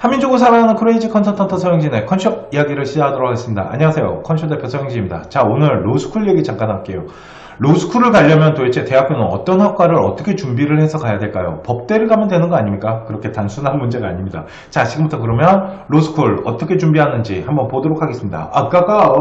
한민족을 사랑하는 크레이지 컨설턴트 서영진의 컨숍 이야기를 시작하도록 하겠습니다. 안녕하세요. 컨숍 대표 서영진입니다. 자, 오늘 로스쿨 얘기 잠깐 할게요. 로스쿨을 가려면 도대체 대학교는 어떤 학과를 어떻게 준비를 해서 가야 될까요? 법대를 가면 되는 거 아닙니까? 그렇게 단순한 문제가 아닙니다. 자, 지금부터 그러면 로스쿨 어떻게 준비하는지 한번 보도록 하겠습니다. 아까가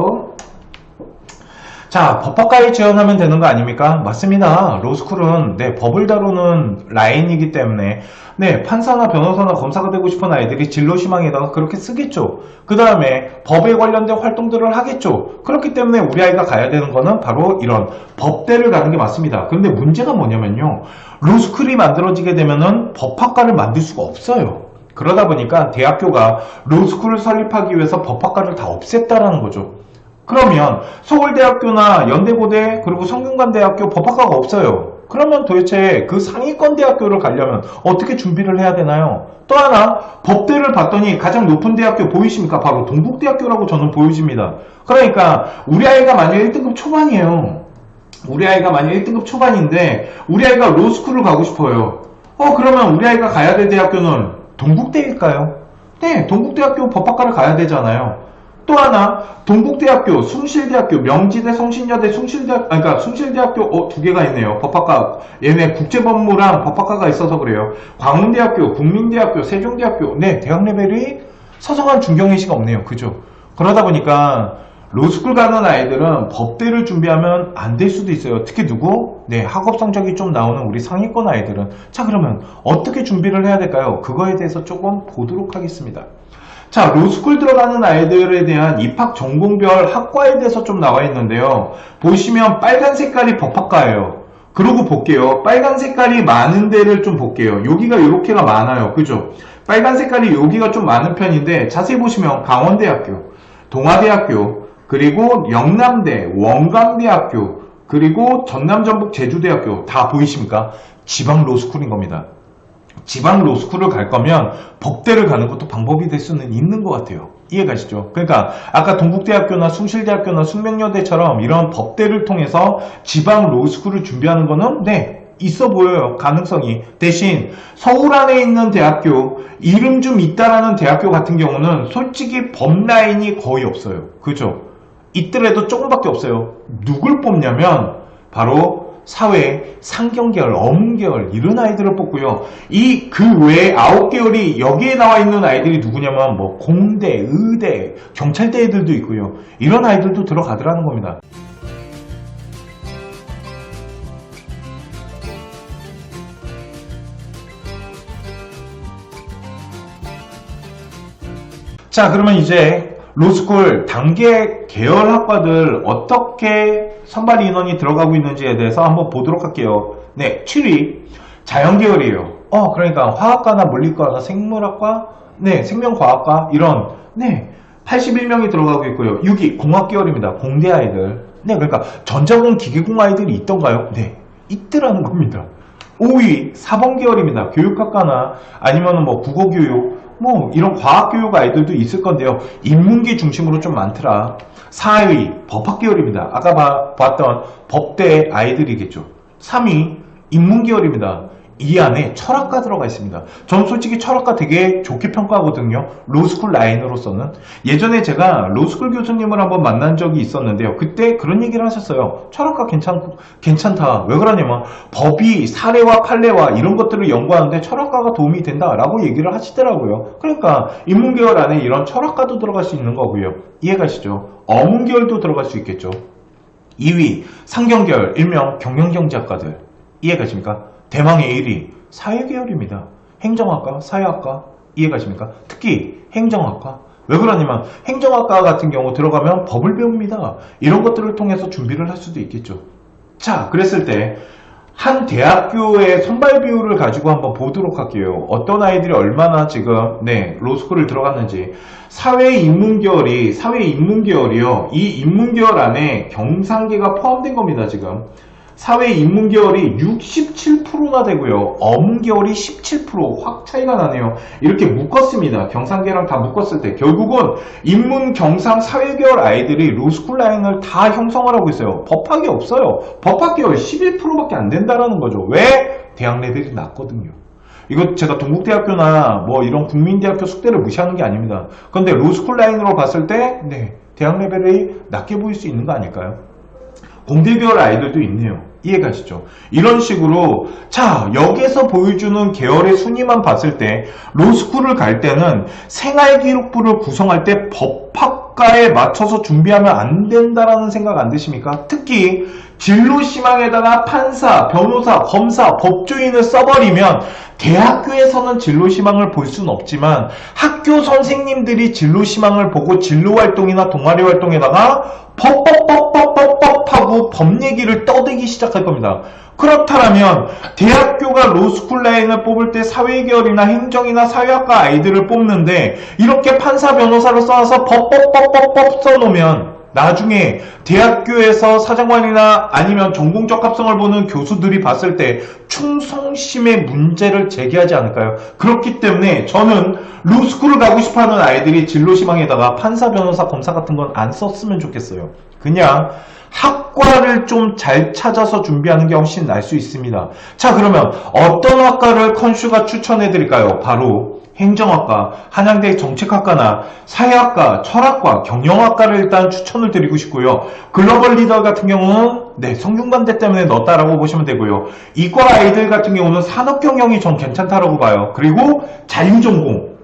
자, 법학과에 지원하면 되는 거 아닙니까? 맞습니다. 로스쿨은 네, 법을 다루는 라인이기 때문에 네, 판사나 변호사나 검사가 되고 싶은 아이들이 진로 희망에다가 그렇게 쓰겠죠. 그 다음에 법에 관련된 활동들을 하겠죠. 그렇기 때문에 우리 아이가 가야 되는 거는 바로 이런 법대를 가는 게 맞습니다. 근데 문제가 뭐냐면요. 로스쿨이 만들어지게 되면은 법학과를 만들 수가 없어요. 그러다 보니까 대학교가 로스쿨을 설립하기 위해서 법학과를 다 없앴다라는 거죠. 그러면 서울대학교나 연대고대 그리고 성균관대학교 법학과가 없어요. 그러면 도대체 그 상위권 대학교를 가려면 어떻게 준비를 해야 되나요? 또 하나 법대를 봤더니 가장 높은 대학교 보이십니까? 바로 동국대학교라고 저는 보여집니다. 그러니까 우리 아이가 만약 1등급 초반이에요. 우리 아이가 만약 1등급 초반인데 우리 아이가 로스쿨을 가고 싶어요. 어 그러면 우리 아이가 가야 될 대학교는 동국대일까요? 네, 동국대학교 법학과를 가야 되잖아요. 또 하나 동국대학교, 숭실대학교, 명지대, 성신여대, 숭실대학, 아니, 그러니까 숭실대학교 어, 두 개가 있네요. 법학과 얘네 국제법무랑 법학과가 있어서 그래요. 광운대학교, 국민대학교, 세종대학교, 네 대학 레벨이 서성한 중경의식 없네요. 그죠? 그러다 보니까 로스쿨 가는 아이들은 법대를 준비하면 안 될 수도 있어요. 특히 누구? 네, 학업 성적이 좀 나오는 우리 상위권 아이들은. 자, 그러면 어떻게 준비를 해야 될까요? 그거에 대해서 조금 보도록 하겠습니다. 자, 로스쿨 들어가는 아이들에 대한 입학 전공별 학과에 대해서 좀 나와 있는데요. 보시면 빨간 색깔이 법학과예요. 그러고 볼게요. 빨간 색깔이 많은 데를 좀 볼게요. 여기가 이렇게가 많아요. 그죠? 빨간 색깔이 여기가 좀 많은 편인데 자세히 보시면 강원대학교, 동아대학교, 그리고 영남대, 원광대학교, 그리고 전남 전북 제주대학교 다 보이십니까? 지방 로스쿨인 겁니다. 지방 로스쿨을 갈 거면 법대를 가는 것도 방법이 될 수는 있는 것 같아요. 이해가시죠? 그러니까 아까 동국대학교나 숭실대학교나 숙명여대처럼 이런 법대를 통해서 지방 로스쿨을 준비하는 거는 네 있어 보여요. 가능성이. 대신 서울 안에 있는 대학교 이름 좀 있다라는 대학교 같은 경우는 솔직히 법 라인이 거의 없어요. 그죠? 있더라도 조금밖에 없어요. 누굴 뽑냐면 바로 사회, 상경계열, 어문계열 이런 아이들을 뽑고요. 이 그 외에 아홉 계열이 여기에 나와 있는 아이들이 누구냐면 뭐 공대, 의대, 경찰대 애들도 있고요. 이런 아이들도 들어가더라는 겁니다. 자, 그러면 이제 로스쿨 단계 계열 학과들 어떻게 선발 인원이 들어가고 있는지에 대해서 한번 보도록 할게요. 네, 7위 자연 계열이에요. 어, 그러니까 화학과나 물리과나 생물학과, 네, 생명과학과 이런 네, 81명이 들어가고 있고요. 6위 공학 계열입니다. 공대 아이들. 네, 그러니까 전자공 기계공 아이들이 있던가요? 네, 있더라는 겁니다. 5위 사범 계열입니다. 교육학과나 아니면 뭐 국어교육, 뭐 이런 과학교육 아이들도 있을 건데요. 인문계 중심으로 좀 많더라. 4위 법학 계열입니다. 아까 봐- 봤던 법대 아이들이겠죠. 3위 인문계열입니다. 이 안에 철학과 들어가 있습니다. 전 솔직히 철학과 되게 좋게 평가하거든요. 로스쿨 라인으로서는. 예전에 제가 로스쿨 교수님을 한번 만난 적이 있었는데요. 그때 그런 얘기를 하셨어요. 철학과 괜찮, 괜찮다. 왜 그러냐면 법이 사례와 판례와 이런 것들을 연구하는데 철학과가 도움이 된다 라고 얘기를 하시더라고요. 그러니까 인문계열 안에 이런 철학과도 들어갈 수 있는 거고요. 이해가시죠? 어문계열도 들어갈 수 있겠죠. 2위 상경계열 일명 경영경제학과들 이해가십니까? 대망의 1위 사회계열입니다. 행정학과, 사회학과 이해가십니까? 특히 행정학과 왜 그러냐면 행정학과 같은 경우 들어가면 법을 배웁니다. 이런 것들을 통해서 준비를 할 수도 있겠죠. 자, 그랬을 때 한 대학교의 선발 비율을 가지고 한번 보도록 할게요. 어떤 아이들이 얼마나 지금 네 로스쿨을 들어갔는지 사회 인문계열이 사회 인문계열이요. 이 인문계열 안에 경상계가 포함된 겁니다. 지금 사회 인문계열이 67%나 되고요. 어문계열이 17%확 차이가 나네요. 이렇게 묶었습니다. 경상계랑 다 묶었을 때 결국은 인문, 경상, 사회계열 아이들이 로스쿨 라인을 다 형성을 하고 있어요. 법학이 없어요. 법학계열 11%밖에 안 된다라는 거죠. 왜? 대학 레벨이 낮거든요. 이거 제가 동국대학교나 뭐 이런 국민대학교 숙대를 무시하는 게 아닙니다. 그런데 로스쿨 라인으로 봤을 때, 네, 대학 레벨이 낮게 보일 수 있는 거 아닐까요? 공대계열 아이들도 있네요. 이해가시죠? 이런 식으로 자 여기서 보여주는 계열의 순위만 봤을 때 로스쿨을 갈 때는 생활기록부를 구성할 때 법학과에 맞춰서 준비하면 안 된다라는 생각 안 드십니까? 특히 진로시망에다가 판사, 변호사, 검사, 법조인을 써버리면 대학교에서는 진로시망을 볼 수는 없지만 학교 선생님들이 진로시망을 보고 진로활동이나 동아리 활동에다가 법법 법법법법 하고 법 얘기를 떠들기 시작할 겁니다. 그렇다면 대학교가 로스쿨 라인을 뽑을 때 사회계열이나 행정이나 사회학과 아이들을 뽑는데 이렇게 판사 변호사를 써서 법법법법법 써놓으면 나중에 대학교에서 사장관이나 아니면 전공적 합성을 보는 교수들이 봤을 때 충성심의 문제를 제기하지 않을까요? 그렇기 때문에 저는 로스쿨을 가고 싶어하는 아이들이 진로시망에다가 판사, 변호사, 검사 같은 건 안 썼으면 좋겠어요. 그냥 학과를 좀 잘 찾아서 준비하는 게 훨씬 나을 수 있습니다. 자 그러면 어떤 학과를 컨슈가 추천해 드릴까요? 바로 행정학과, 한양대 정책학과나 사회학과, 철학과, 경영학과를 일단 추천을 드리고 싶고요. 글로벌 리더 같은 경우는 네, 성균관대 때문에 넣었다라고 보시면 되고요. 이과 아이들 같은 경우는 산업경영이 전 괜찮다라고 봐요. 그리고 자유전공.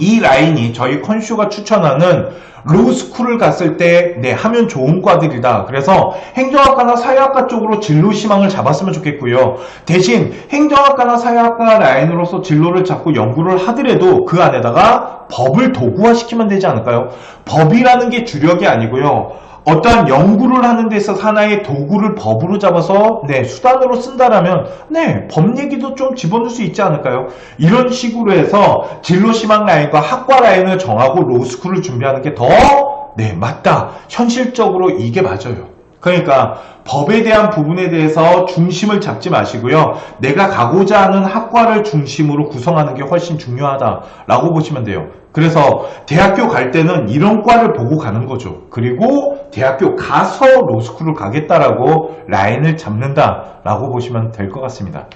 이 라인이 저희 컨슈가 추천하는 로스쿨을 갔을 때, 네, 하면 좋은 과들이다. 그래서 행정학과나 사회학과 쪽으로 진로 희망을 잡았으면 좋겠고요. 대신 행정학과나 사회학과 라인으로서 진로를 잡고 연구를 하더라도 그 안에다가 법을 도구화시키면 되지 않을까요? 법이라는 게 주력이 아니고요. 어떠한 연구를 하는 데 있어서 하나의 도구를 법으로 잡아서 네 수단으로 쓴다라면 네 법 얘기도 좀 집어넣을 수 있지 않을까요? 이런 식으로 해서 진로 희망 라인과 학과 라인을 정하고 로스쿨을 준비하는 게 더 네 맞다 현실적으로 이게 맞아요. 그러니까 법에 대한 부분에 대해서 중심을 잡지 마시고요. 내가 가고자 하는 학과를 중심으로 구성하는 게 훨씬 중요하다라고 보시면 돼요. 그래서 대학교 갈 때는 이런 과를 보고 가는 거죠. 그리고 대학교 가서 로스쿨을 가겠다라고 라인을 잡는다라고 보시면 될 것 같습니다.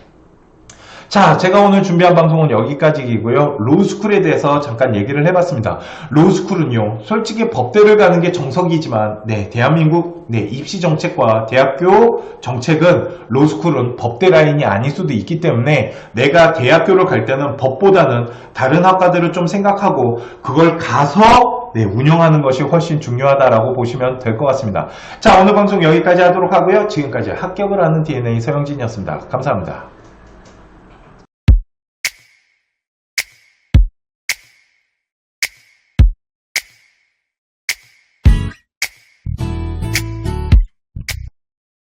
자, 제가 오늘 준비한 방송은 여기까지이고요. 로스쿨에 대해서 잠깐 얘기를 해봤습니다. 로스쿨은요, 솔직히 법대를 가는 게 정석이지만, 네, 대한민국 네, 입시 정책과 대학교 정책은 로스쿨은 법대 라인이 아닐 수도 있기 때문에 내가 대학교를 갈 때는 법보다는 다른 학과들을 좀 생각하고 그걸 가서 네, 운영하는 것이 훨씬 중요하다라고 보시면 될 것 같습니다. 자, 오늘 방송 여기까지 하도록 하고요. 지금까지 합격을 하는 DNA 서영진이었습니다. 감사합니다.